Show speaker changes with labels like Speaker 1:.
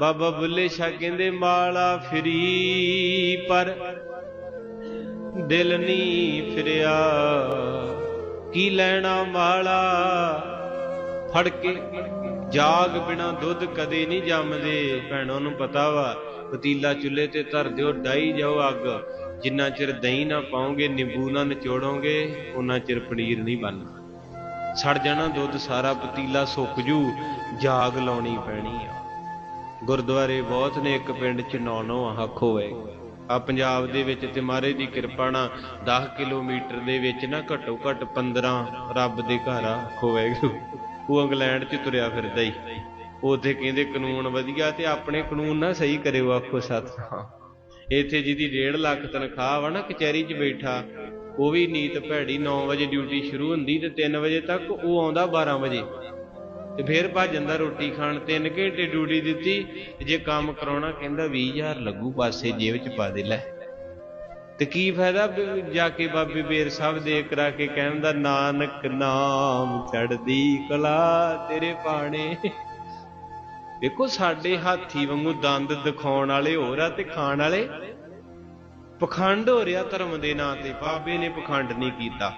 Speaker 1: ਬਾਬਾ ਬੁੱਲੇ ਸ਼ਾਹ ਕਹਿੰਦੇ, ਮਾਲਾ ਫਰੀ, ਪਰ ਦਿਲ ਨਹੀਂ ਫਿਰਿਆ। ਕੀ ਲੈਣਾ ਮਾਲਾ? ਫੜ ਕੇ ਜਾਗ ਬਿਨਾ ਦੁੱਧ ਕਦੇ ਨਹੀਂ ਜੰਮਦੇ। ਭੈਣਾਂ ਨੂੰ ਪਤਾ ਵਾ, ਪਤੀਲਾ ਚੁੱਲ੍ਹੇ ਤੇ ਧਰ ਦਿਓ ਡਾਈ ਜਾਓ ਅੱਗ। ਜਿੰਨਾ ਚਿਰ ਦਹੀਂ ਨਾ ਪਾਓਗੇ, ਨਿੰਬੂ ਨਾ ਨਿਚੋੜੋਗੇ ਉਹਨਾਂ ਚਿਰ ਪਨੀਰ ਨਹੀਂ ਬਣਨਾ। ਸੜ ਜਾਣਾ ਦੁੱਧ ਸਾਰਾ, ਪਤੀਲਾ ਸੁੱਕ ਜੂ, ਜਾਗ ਲਾਉਣੀ ਪੈਣੀ ਆ। ਗੁਰਦੁਆਰੇ ਬਹੁਤ ਨੇ ਇੱਕ ਪਿੰਡ ਚ ਨੌ ਨੌ ਹੱਕ ਹੋਏ ਆ ਪੰਜਾਬ ਦੇ ਵਿੱਚ ਤੇ ਮਹਾਰਾਜ ਦੀ ਕਿਰਪਾ ਨਾਲ 10 ਕਿਲੋਮੀਟਰ ਦੇ ਵਿੱਚ ਨਾ ਘੱਟੋ ਘੱਟ 15 ਰੱਬ ਦੇ ਘਰ ਆ ਹੋਵੇ। ਉਹ ਇੰਗਲੈਂਡ ਚ ਤੁਰਿਆ ਫਿਰਦਾ ਹੀ ਉਥੇ ਕਹਿੰਦੇ ਕਾਨੂੰਨ ਵਧੀਆ ਤੇ ਆਪਣੇ ਕਾਨੂੰਨ ਨਾ ਸਹੀ ਕਰਿਓ ਆਖੋ ਸਤਿ। ਇੱਥੇ ਜਿਹਦੀ 1.5 ਲੱਖ ਤਨਖਾਹ ਵਾ ਨਾ ਕਚਹਿਰੀ 'ਚ ਬੈਠਾ ਉਹ ਵੀ ਨੀਤ ਭੈੜੀ 9 ਵਜੇ ਡਿਊਟੀ ਸ਼ੁਰੂ ਹੁੰਦੀ ਤੇ 3 ਵਜੇ ਤੱਕ ਉਹ ਆਉਂਦਾ 12 ਵਜੇ। ਤੇ ਫਿਰ ਭੱਜ ਜਾਂਦਾ ਰੋਟੀ ਖਾਣ 3 ਘੰਟੇ ਡਿਊਟੀ ਦਿੱਤੀ ਜੇ ਕੰਮ ਕਰਾਉਣਾ ਕਹਿੰਦਾ 20000 ਲੱਗੂ, ਪਾਸੇ ਜੇਬ 'ਚ ਪਾ ਦੇ ਲੈ। ਤੇ ਕੀ ਫਾਇਦਾ ਜਾ ਕੇ ਬਾਬੇ ਬੇਰ ਸਾਹਿਬ ਦੇ ਕਰਾ ਕੇ ਕਹਿੰਦਾ, ਨਾਨਕ ਨਾਮ ਚੜਦੀ ਕਲਾ ਤੇਰੇ ਬਾਣੇ। ਵੇਖੋ ਸਾਡੇ ਹਾਥੀ ਵਾਂਗੂ ਦੰਦ ਦਿਖਾਉਣ ਵਾਲੇ ਹੋਰ ਆ ਤੇ ਖਾਣ ਵਾਲੇ। ਪਖੰਡ ਹੋ ਰਿਹਾ ਧਰਮ ਦੇ ਨਾਂ ਤੇ, ਬਾਬੇ ਨੇ ਪਖੰਡ ਨਹੀਂ ਕੀਤਾ।